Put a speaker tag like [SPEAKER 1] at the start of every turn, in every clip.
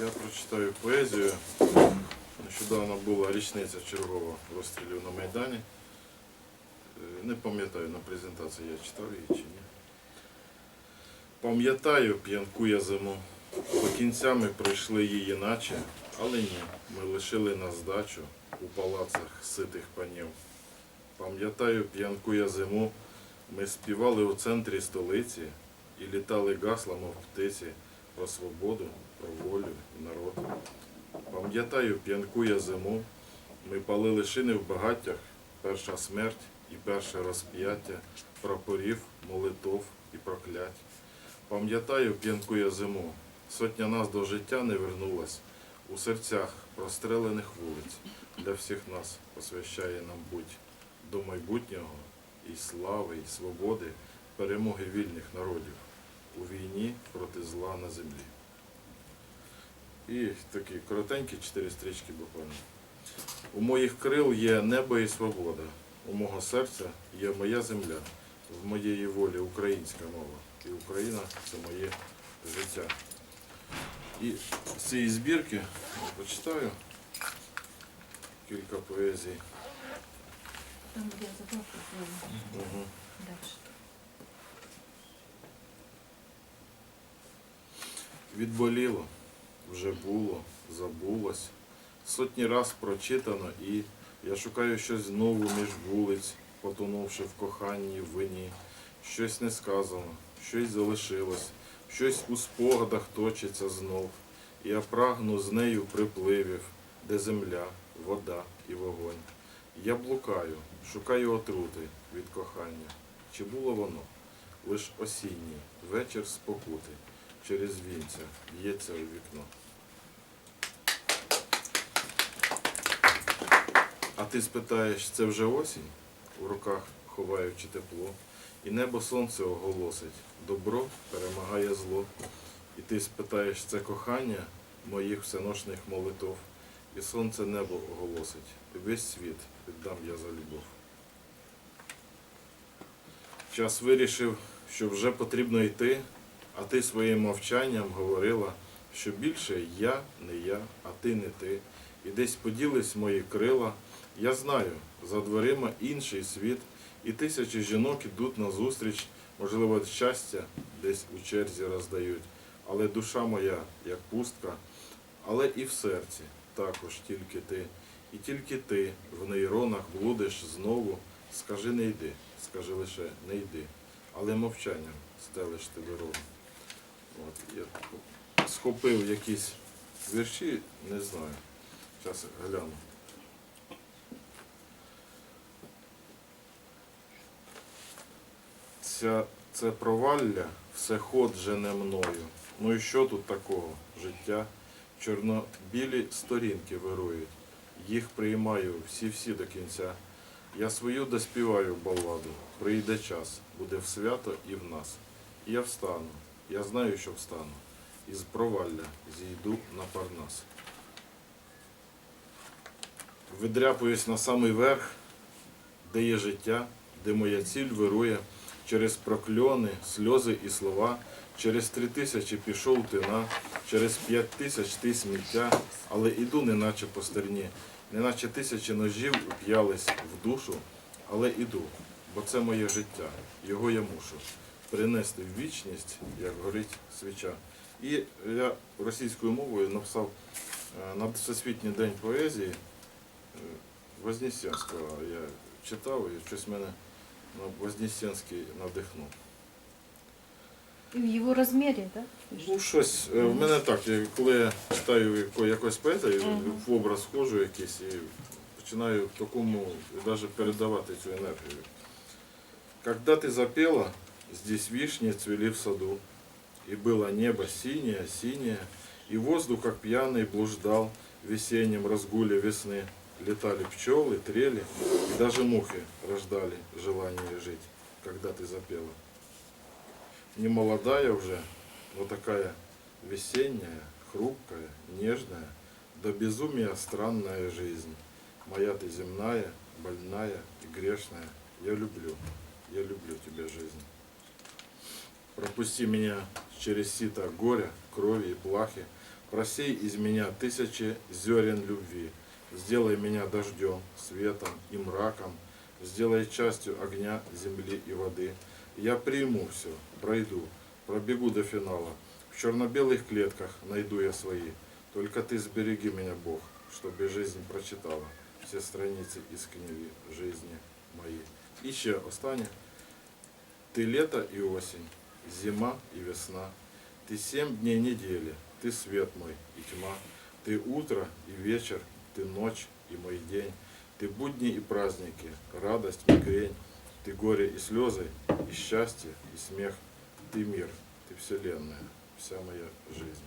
[SPEAKER 1] Я прочитаю поезію. Нещодавно була річниця чергового розстрілів на Майдані. Е, Не пам'ятаю, на презентації я читав її чи ні. Пам'ятаю, п'янку я зиму. До кінця ми пройшли її наче, але ні, ми лишили на здачу у палацах ситих панів. Пам'ятаю, п'янку я зиму. Ми співали у центрі столиці і літали гасла, мов птиці, про свободу, про волю і народ. Пам'ятаю, п'янку я зиму. Ми палили шини в багаттях, перша смерть і перше розп'яття, прапорів, молитов і проклять. Пам'ятаю, п'янку я зиму. Сотня нас до життя не вернулась. У серцях прострелених вулиць для всіх нас посвящає нам будь до майбутнього і слави, і свободи, перемоги вільних народів у війні проти зла на землі. І такі коротенькі чотири стрічки буквально. У моїх крил є небо і свобода. У мого серця є моя земля. В моєї волі українська мова. І Україна це моє життя. І з цієї збірки прочитаю кілька поезій.
[SPEAKER 2] Там я заправку.
[SPEAKER 1] Угу.
[SPEAKER 2] Дальше.
[SPEAKER 1] Відболіло, вже було, забулось. Сотні раз прочитано і я шукаю щось знову між вулиць, потонувши в коханні, вині. Щось не сказано, щось залишилось, щось у спогадах точиться знов. Я прагну з нею припливів, де земля, вода і вогонь. Я блукаю, шукаю отрути від кохання. Чи було воно? Лиш осінній вечір спокути через вінця. Б'ється у вікно. А ти спитаєш, це вже осінь, у руках ховаючи тепло, і небо сонце оголосить, добро перемагає зло. І ти спитаєш, це кохання моїх всеношних молитов, і сонце небо оголосить, і весь світ віддам я за любов. Час вирішив, що вже потрібно йти, а ти своїм мовчанням говорила, що більше я не я, а ти не ти. І десь поділись мої крила. Я знаю, за дверима інший світ, і тисячі жінок ідуть назустріч, можливо, щастя десь у черзі роздають. Але душа моя, як пустка, але і в серці також тільки ти. І тільки ти в нейронах блудиш знову. Скажи не йди, скажи лише не йди, але мовчанням стелиш ти дорогу. От, я схопив якісь вірші, не знаю. Зараз гляну. Ця, це провалля, все ход жене мною. Ну і що тут такого? Життя? Чорнобілі сторінки вирують. Їх приймаю всі-всі до кінця. Я свою доспіваю балладу. Прийде час, буде в свято і в нас. Я встану, я знаю, що встану. Із провалля зійду на парнас. Видряпуюсь на самий верх, де є життя, де моя ціль вирує, через прокльони, сльози і слова, через три тисячі пішов ти на, через п'ять тисяч ти сміття, але іду неначе по стерні, неначе тисячі ножів уп'ялись в душу, але іду, бо це моє життя, його я мушу принести в вічність, як горить свіча. І я російською мовою написав е, на Всесвітній день поезії е, Вознесенського. Я читав і щось мене на Вознесенський надихнув.
[SPEAKER 2] И в его размере, да?
[SPEAKER 1] Ну, щось, е, в мене так, коли я читаю яко- якогось поета, і в образ входжу якийсь і починаю в такому навіть передавати цю енергію. Когда ты запела, здесь вишни цвели в саду, и было небо синее, синее, и воздух, как пьяный, блуждал в весеннем разгуле весны. Летали пчелы, трели, и даже мухи рождали желание жить, когда ты запела. Не молодая уже, но такая весенняя, хрупкая, нежная, до безумия странная жизнь. Моя ты земная, больная и грешная. Я люблю, я люблю тебя, жизнь. Пропусти меня через сито горя, крови и плахи. Просей из меня тысячи зерен любви. Сделай меня дождем, светом и мраком. Сделай частью огня, земли и воды. Я приму все, пройду, пробегу до финала. В черно-белых клетках найду я свои. Только ты сбереги меня, Бог, чтобы жизнь прочитала все страницы из книги жизни моей. І ще останнє. Ты лето и осень, зима и весна. Ты семь дней недели, ты свет мой и тьма. Ты утро и вечер, ты ночь и мой день. Ты будни и праздники, радость, мигрень. Ты горе и слезы, и счастье, и смех. Ты мир, ты вселенная, вся моя жизнь.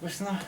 [SPEAKER 3] Весна.